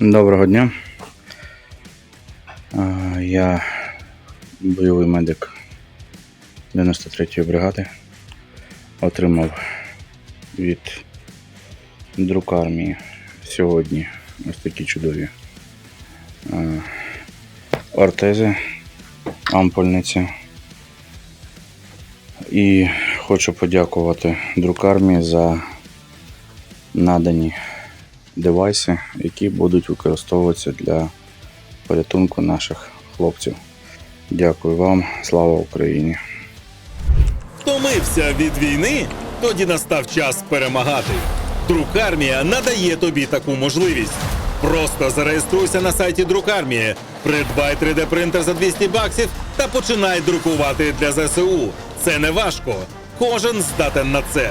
Доброго дня. Я бойовий медик 93-ї бригади. Отримав від друкармії сьогодні ось такі чудові ортези, ампульниці. І хочу подякувати друкармії за надані девайси, які будуть використовуватися для порятунку наших хлопців. Дякую вам, слава Україні! Втомився від війни? Тоді настав час перемагати. Друкармія надає тобі таку можливість. Просто зареєструйся на сайті Друкармії, придбай 3D принтер за 200 баксів та починай друкувати для ЗСУ. Це не важко. Кожен здатен на це.